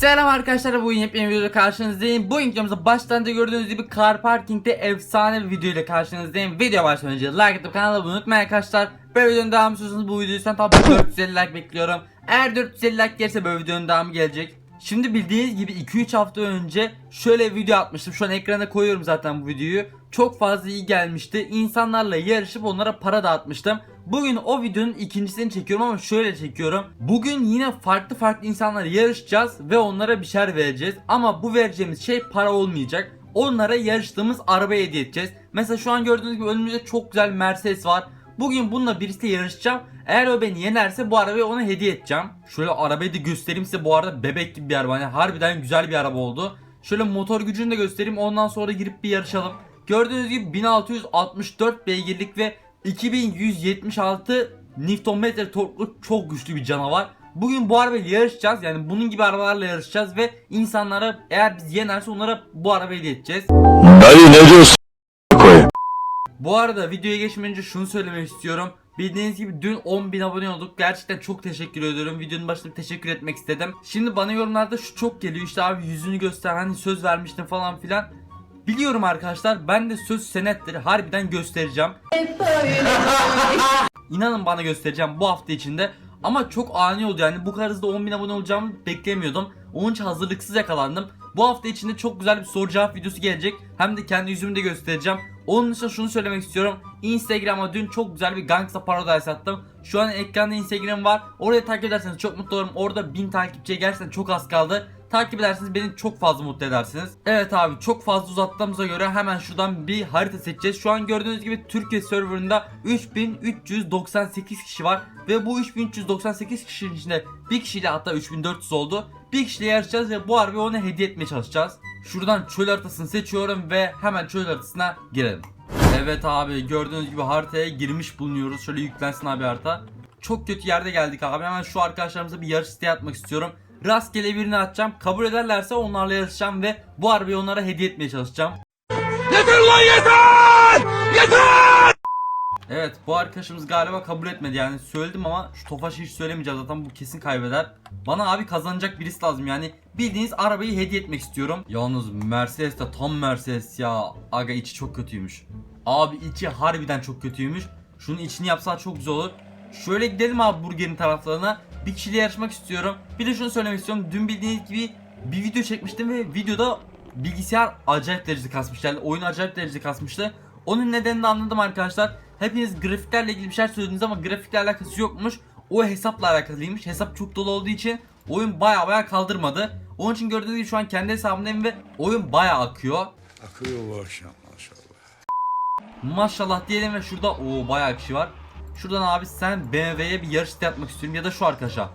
Selam arkadaşlar bugün yepyeni videoda karşınızdayım. Bu videomuzda baştan da gördüğünüz gibi car parking'de efsane bir video ile karşınızdayım. Video başlamadan önce like atıp kanala abone unutmayın arkadaşlar. Böyle videonun devamı istiyorsanız bu videoyu sen tabi 450 like bekliyorum. Eğer 450 like gelirse böyle videonun devamı gelecek. Şimdi bildiğiniz gibi 2-3 hafta önce şöyle video atmıştım. Şu an ekrana koyuyorum zaten bu videoyu. Çok fazla iyi gelmişti. İnsanlarla yarışıp onlara para dağıtmıştım. Bugün o videonun ikincisini çekiyorum ama şöyle çekiyorum. Bugün yine farklı farklı insanlarla yarışacağız ve onlara bir şeyler vereceğiz. Ama bu vereceğimiz şey para olmayacak. Onlara yarıştığımız arabayı hediye edeceğiz. Mesela şu an gördüğünüz gibi önümüzde çok güzel Mercedes var. Bugün bununla birisiyle yarışacağım. Eğer o beni yenerse bu arabayı ona hediye edeceğim. Şöyle arabayı da göstereyim size bu arada bebek gibi bir araba. Yani harbiden güzel bir araba oldu. Şöyle motor gücünü de göstereyim ondan sonra girip bir yarışalım. Gördüğünüz gibi 1664 beygirlik ve 2176 Nm torklu çok güçlü bir canavar. Bugün bu arabayla yarışacağız. Yani bunun gibi arabalarla yarışacağız ve insanlara eğer biz yenerse onlara bu arabayı hediye edeceğiz. Dayı ne diyorsun? Bu arada videoya geçmeden önce şunu söylemek istiyorum. Bildiğiniz gibi dün 10.000 abone olduk. Gerçekten çok teşekkür ediyorum. Videonun başında teşekkür etmek istedim. Şimdi bana yorumlarda şu çok geliyor. İşte abi yüzünü göster hani söz vermiştin falan filan. Biliyorum arkadaşlar ben de söz senettir harbiden göstereceğim. İnanın bana göstereceğim bu hafta içinde. Ama çok ani oldu yani bu kadar hızlı 10.000 abone olacağımı beklemiyordum. Onun için hazırlıksız yakalandım. Bu hafta içinde çok güzel bir soru cevap videosu gelecek. Hem de kendi yüzümü de göstereceğim. Onun dışında şunu söylemek istiyorum. Instagram'a dün çok güzel bir Gangsta Paradise attım. Şu an ekranda Instagram var. Oraya takip ederseniz çok mutlu olurum. Orada 1000 takipçiye gerçekten çok az kaldı. Takip ederseniz beni çok fazla mutlu edersiniz. Evet abi çok fazla uzattığımıza göre hemen şuradan bir harita seçeceğiz. Şu an gördüğünüz gibi Türkiye serverında 3398 kişi var. Ve bu 3398 kişinin içinde bir kişiyle hatta 3400 oldu. Bir kişiyle yarışacağız ve bu arabayı ona hediye etmeye çalışacağız. Şuradan çöl haritasını seçiyorum ve hemen çöl haritasına girelim. Evet abi gördüğünüz gibi haritaya girmiş bulunuyoruz. Şöyle yüklensin abi harita. Çok kötü yerde geldik abi. Hemen şu arkadaşlarımıza bir yarış isteği atmak istiyorum. Rastgele birini atacağım. Kabul ederlerse onlarla yarışacağım ve bu arabayı onlara hediye etmeye çalışacağım. Yeter lan yeter! Yeter! Evet bu arkadaşımız galiba kabul etmedi yani söyledim ama şu Tofaş'ı hiç söylemeyeceğim zaten bu kesin kaybeder. Bana abi kazanacak birisi lazım yani bildiğiniz arabayı hediye etmek istiyorum. Yalnız Mercedes de tam Mercedes ya. Aga içi çok kötüymüş. Abi içi harbiden çok kötüymüş. Şunun içini yapsa çok güzel olur. Şöyle gidelim abi burgerin taraflarına. Bir kişiyle yarışmak istiyorum. Bir de şunu söylemek istiyorum. Dün bildiğiniz gibi bir video çekmiştim ve videoda bilgisayar acayip derecede kasmıştı. Yani oyun acayip derecede kasmıştı. Onun nedenini anladım arkadaşlar. Hepiniz grafiklerle ilgili bir şeyler söylediniz ama grafikle alakası yokmuş. O hesapla alakalıymış. Hesap çok dolu olduğu için oyun baya baya kaldırmadı. Onun için gördüğünüz gibi şu an kendi hesabımdayım ve oyun baya akıyor. Akıyor bu akşam maşallah. Maşallah diyelim ve şurada o bayağı kişi var. Şuradan abi sen BMW'ye bir yarış atmak istiyorum ya da şu arkadaşa.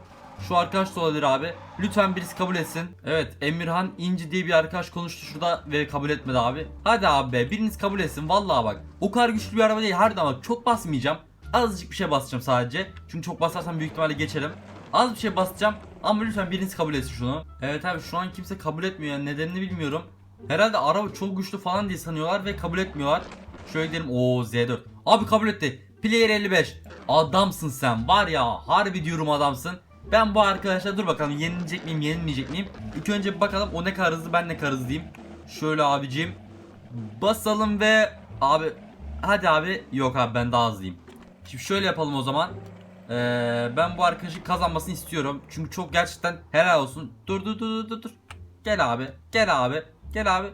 Şu arkadaş da olabilir abi. Lütfen birisi kabul etsin. Evet Emirhan İnci diye bir arkadaş konuştu şurada ve kabul etmedi abi. Hadi abi be biriniz kabul etsin vallahi bak. O kadar güçlü bir araba değil harbiden bak çok basmayacağım. Azıcık bir şey basacağım sadece. Çünkü çok basarsam büyük ihtimalle geçerim. Az bir şey basacağım ama lütfen biriniz kabul etsin şunu. Evet abi şu an kimse kabul etmiyor yani nedenini bilmiyorum. Herhalde araba çok güçlü falan diye sanıyorlar ve kabul etmiyorlar. Şöyle gidelim. Oo Z4. Abi kabul etti. Player 55. Adamsın sen. Var ya harbi diyorum adamsın. Ben bu arkadaşlar dur bakalım yenilecek miyim yenilmeyecek miyim? İlk önce bir bakalım o ne kadar hızlı ben ne kadar hızlıyım. Şöyle abicim. Basalım ve abi hadi abi yok abi ben daha hızlıyım. Şimdi şöyle yapalım o zaman. Ee, ben bu arkadaşın kazanmasını istiyorum. Çünkü çok gerçekten helal olsun. Dur dur dur dur dur. Gel abi. Gel abi. Gel abi.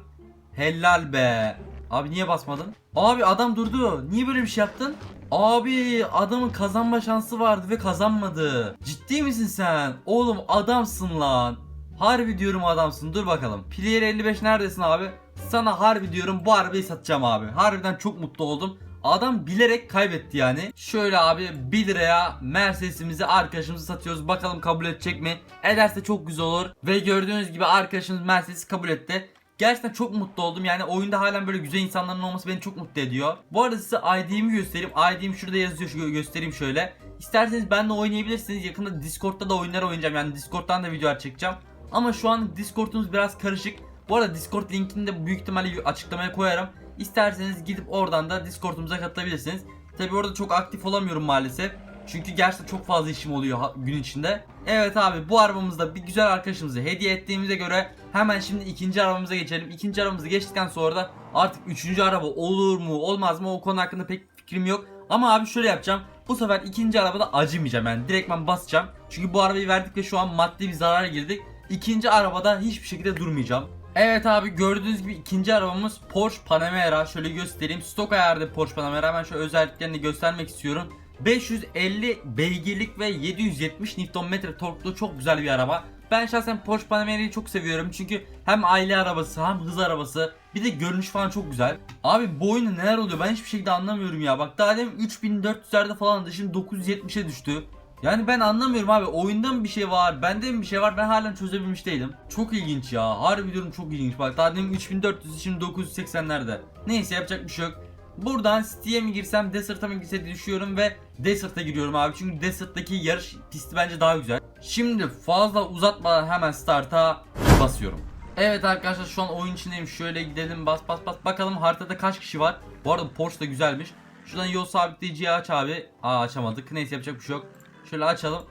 Helal be. Abi niye basmadın? Abi adam durdu. Niye böyle bir şey yaptın? Abi adamın kazanma şansı vardı ve kazanmadı. Ciddi misin sen? Oğlum adamsın lan. Harbi diyorum adamsın. Dur bakalım. Player 55 neredesin abi? Sana harbi diyorum bu arabayı satacağım abi. Harbiden çok mutlu oldum. Adam bilerek kaybetti yani. Şöyle abi 1 liraya Mercedes'imizi arkadaşımızı satıyoruz. Bakalım kabul edecek mi? Ederse çok güzel olur. Ve gördüğünüz gibi arkadaşımız Mercedes'i kabul etti. Gerçekten çok mutlu oldum. Yani oyunda halen böyle güzel insanların olması beni çok mutlu ediyor. Bu arada size ID'mi göstereyim. ID'm şurada yazıyor. Şu göstereyim şöyle. İsterseniz benimle oynayabilirsiniz. Yakında Discord'da da oyunlar oynayacağım. Yani Discord'dan da videolar çekeceğim. Ama şu an Discord'umuz biraz karışık. Bu arada Discord linkini de büyük ihtimalle açıklamaya koyarım. İsterseniz gidip oradan da Discord'umuza katılabilirsiniz. Tabi orada çok aktif olamıyorum maalesef. Çünkü gerçekten çok fazla işim oluyor gün içinde. Evet abi bu arabamızda bir güzel arkadaşımıza hediye ettiğimize göre hemen şimdi ikinci arabamıza geçelim. İkinci arabamızı geçtikten sonra da artık üçüncü araba olur mu olmaz mı o konu hakkında pek fikrim yok. Ama abi şöyle yapacağım. Bu sefer ikinci arabada acımayacağım yani direktman basacağım. Çünkü bu arabayı verdik ve şu an maddi bir zarara girdik. İkinci arabada hiçbir şekilde durmayacağım. Evet abi gördüğünüz gibi ikinci arabamız Porsche Panamera. Şöyle göstereyim. Stok ayarda Porsche Panamera. Hemen şu özelliklerini göstermek istiyorum. 550 beygirlik ve 770 Nm torklu çok güzel bir araba. Ben şahsen Porsche Panamera'yı çok seviyorum çünkü hem aile arabası hem hız arabası bir de görünüş falan çok güzel. Abi bu oyunda neler oluyor ben hiçbir şekilde anlamıyorum ya. Bak daha demin 3400'lerde falan şimdi 970'e düştü. Yani ben anlamıyorum abi oyunda mı bir şey var bende mi bir şey var ben halen çözebilmiş değilim. Çok ilginç ya harbi diyorum çok ilginç bak daha demin 3400 şimdi 980'lerde. Neyse yapacak bir şey yok. Buradan City'ye mi girsem Desert'a mı girse diye düşünüyorum ve Desert'a giriyorum abi çünkü Desert'taki yarış pisti bence daha güzel. Şimdi fazla uzatmadan hemen start'a basıyorum. Evet arkadaşlar şu an oyun içindeyim. Şöyle gidelim bas bas bas. Bakalım haritada kaç kişi var. Bu arada Porsche da güzelmiş. Şuradan yol sabitleyiciyi aç abi. Aa açamadık. Neyse yapacak bir şey yok. Şöyle açalım.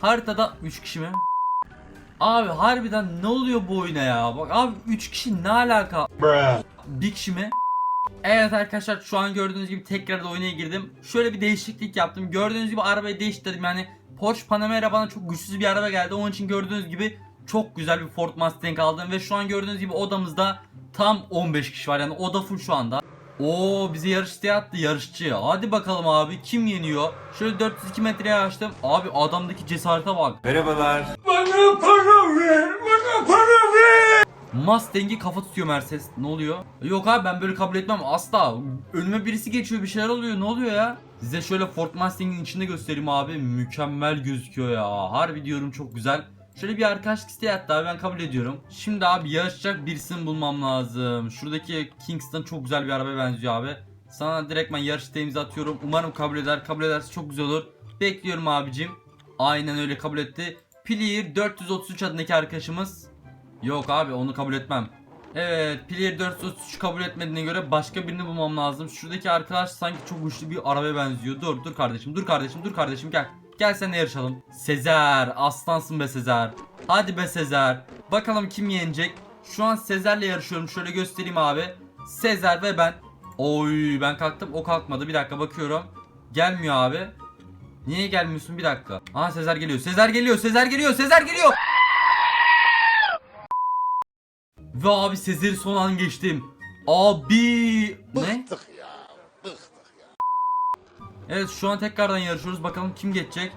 Haritada 3 kişi mi? Abi harbiden ne oluyor bu oyuna ya? Bak abi 3 kişi ne alaka? Bir kişi mi? Evet arkadaşlar şu an gördüğünüz gibi tekrar da oyuna girdim. Şöyle bir değişiklik yaptım. Gördüğünüz gibi arabayı değiştirdim. Yani Porsche Panamera bana çok güçsüz bir araba geldi. Onun için gördüğünüz gibi çok güzel bir Ford Mustang aldım. Ve şu an gördüğünüz gibi odamızda tam 15 kişi var. Yani oda full şu anda. Oo bize yarış isteği attı yarışçı. Hadi bakalım abi kim yeniyor? Şöyle 402 metreye açtım. Abi adamdaki cesarete bak. Bana para ver, bana para ver. Mustang'i kafa tutuyor Mercedes. Ne oluyor? Yok abi ben böyle kabul etmem asla. Önüme birisi geçiyor bir şeyler oluyor. Ne oluyor ya? Size şöyle Ford Mustang'in içinde göstereyim abi. Mükemmel gözüküyor ya. Harbi diyorum çok güzel. Şöyle bir arkadaşlık isteği hatta ben kabul ediyorum. Şimdi abi yarışacak birisini bulmam lazım. Şuradaki Kingston çok güzel bir arabaya benziyor abi. Sana direktmen yarış isteğimizi atıyorum. Umarım kabul eder. Kabul ederse çok güzel olur. Bekliyorum abicim. Aynen öyle kabul etti. Player 433 adındaki arkadaşımız Yok abi onu kabul etmem. Evet Player 433 kabul etmediğine göre başka birini bulmam lazım. Şuradaki arkadaş sanki çok güçlü bir arabaya benziyor. Dur dur kardeşim dur kardeşim dur kardeşim gel. Gel seninle yarışalım. Sezer aslansın be Sezer. Hadi be Sezer. Bakalım kim yenecek. Şu an Sezer'le yarışıyorum. Şöyle göstereyim abi. Sezer ve ben. Oy ben kalktım o kalkmadı. Bir dakika bakıyorum. Gelmiyor abi. Niye gelmiyorsun bir dakika. Aha Sezer geliyor. Sezer geliyor. Sezer geliyor. Sezer geliyor. Ve abi Sezer'i son an geçtim. Abi ne? Evet şu an tekrardan yarışıyoruz. Bakalım kim geçecek?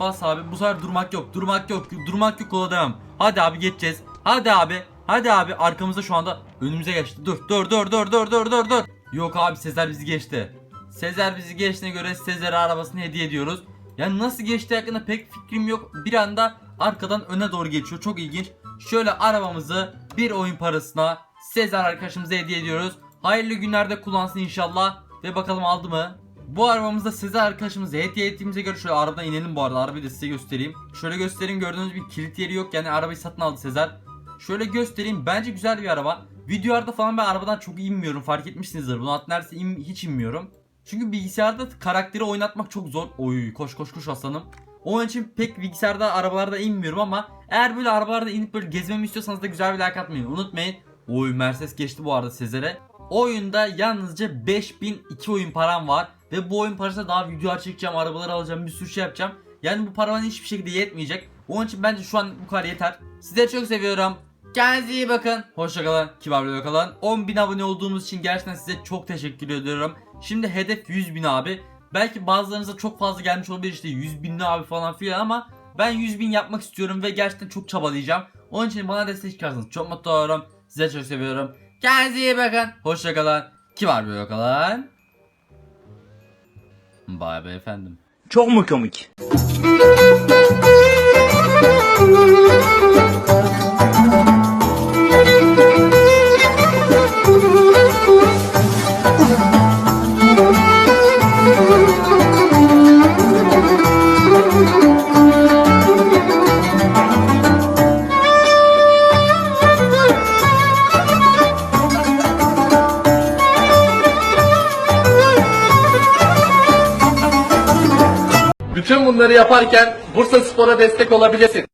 Bas abi. Bu sefer durmak yok. Durmak yok. Durmak yok ola devam. Hadi abi geçeceğiz. Hadi abi. Hadi abi. Arkamızda şu anda önümüze geçti. Dur dur dur dur dur dur dur dur. Yok abi Sezer bizi geçti. Sezer bizi geçtiğine göre Sezer'e arabasını hediye ediyoruz. Yani nasıl geçtiği hakkında pek fikrim yok. Bir anda arkadan öne doğru geçiyor. Çok ilginç. Şöyle arabamızı bir oyun parasına Sezer arkadaşımıza hediye ediyoruz. Hayırlı günlerde kullansın inşallah. Ve bakalım aldı mı? Bu arabamızda Sezer arkadaşımıza hediye ettiğimize göre şöyle arabadan inelim bu arada. Arabayı da size göstereyim. Şöyle göstereyim gördüğünüz bir kilit yeri yok. Yani arabayı satın aldı Sezer. Şöyle göstereyim. Bence güzel bir araba. Videolarda falan ben arabadan çok inmiyorum. Fark etmişsinizdir. Bunu at neredeyse in- hiç inmiyorum. Çünkü bilgisayarda karakteri oynatmak çok zor. Oy koş koş koş aslanım. Onun için pek bilgisayarda arabalarda inmiyorum ama eğer böyle arabalarda inip böyle gezmemi istiyorsanız da güzel bir like atmayı unutmayın. Oy Mercedes geçti bu arada Sezer'e. Oyunda yalnızca 5002 oyun param var ve bu oyun parasına daha video çekeceğim, arabaları alacağım, bir sürü şey yapacağım. Yani bu para bana hiçbir şekilde yetmeyecek. Onun için bence şu an bu kadar yeter. Sizleri çok seviyorum. Kendinize iyi bakın. Hoşçakalın. Kibarlıkla kalın. 10.000 abone olduğumuz için gerçekten size çok teşekkür ediyorum. Şimdi hedef 100.000 abi. Belki bazılarınıza çok fazla gelmiş olabilir işte 100 binli abi falan filan ama ben 100 bin yapmak istiyorum ve gerçekten çok çabalayacağım. Onun için bana destek çıkarsanız çok mutlu olurum. Size çok seviyorum. Kendinize iyi bakın. Hoşçakalın. Kibar bir kalın. Bay bay efendim. Çok mu komik? Yaparken Bursa Spor'a destek olabilirsin.